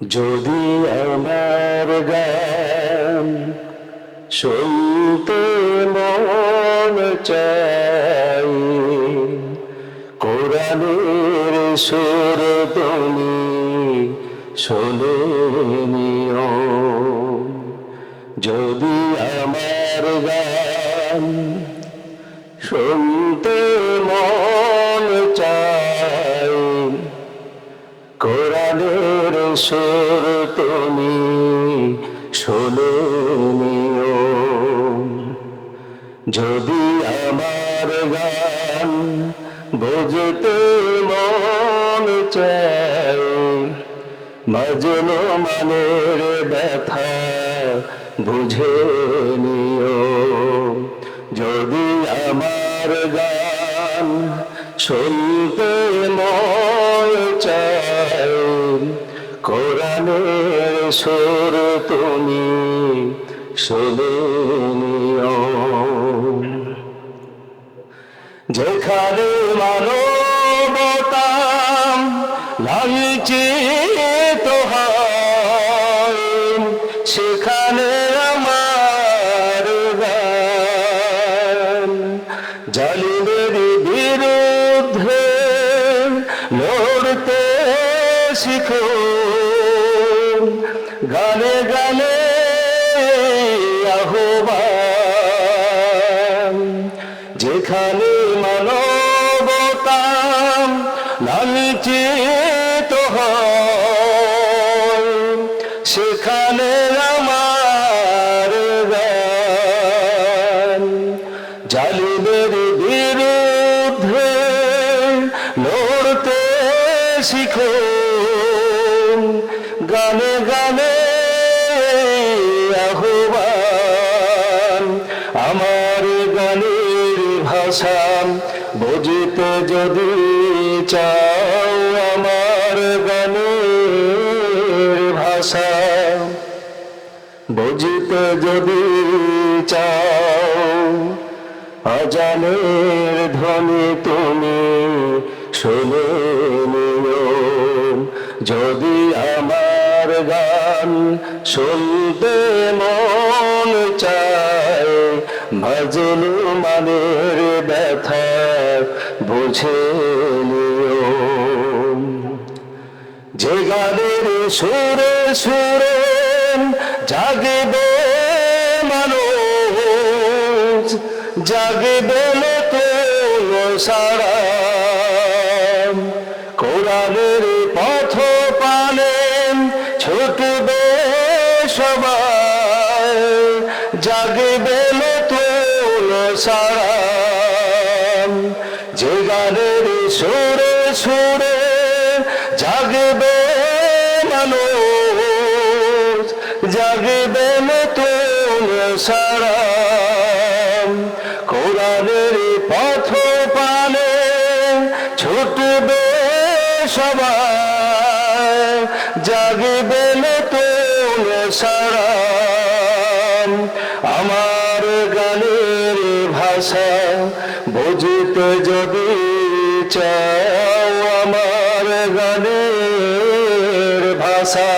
যদি আমার গান শুনতে মন চাই কোরআনের সুর তুমি শোনে। সুর তুমি, শোনে যদি আমার গান বুঝতে মন চাই মজনু মনের ব্যথা বুঝে নিও। যদি আমার গান শুনতে মন চাই কোরআনের সুর তুমি শুনে নিও যেখানে মানবতা লাঞ্ছিত শিখো গানে গানে আহ্বান। যেখানে মানবতা লাঞ্ছিত হয়, সেখানে আমার গান জালিমের বিরুদ্ধে লড়তে শিখো আমার গানের ভাষা বুঝতে যদি চাও আমার গানের ভাষা বুঝতে যদি চাও, অজানের ধ্বনি তুমি শুনে যদি আমার গান শুনতে মন চায়। ভজলু মানের ব্যথা, বুঝে যে গানের সুরে সুরে জাগবে মানুষ, জাগবে নতুন সারা। কোরআনের নতুন সারা যে গানের সুরে সুরে জাগবে মানুষ, জাগবে নতুন সারা কোরআনের পথ পানে ছুটবে সবাই, জাগবে নতুন সারা আমার গানের ভাষা বুঝতে যদি চাও আমার গানের ভাষা,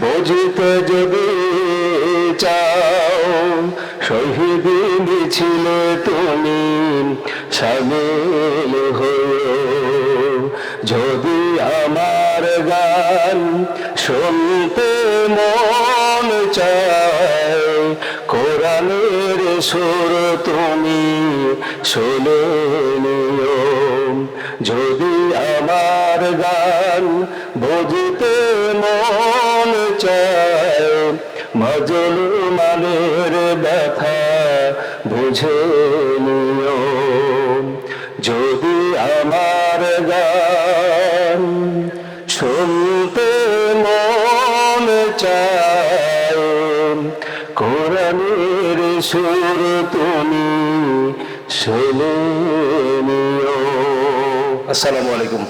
বুঝতে যদি চাও, শহীদ মিছিলে তুমি সামিল হয়ে যদি গান শুনতে মন চায়। কোরআনের সুর তুমি শুনে নিও। যদি আমার গান বুঝতে মন চায় মজল মানের ব্যথা বুঝে নিও। যদি আমার গান চায় কোরআনের সুর তুমি আসসালামু আলাইকুম।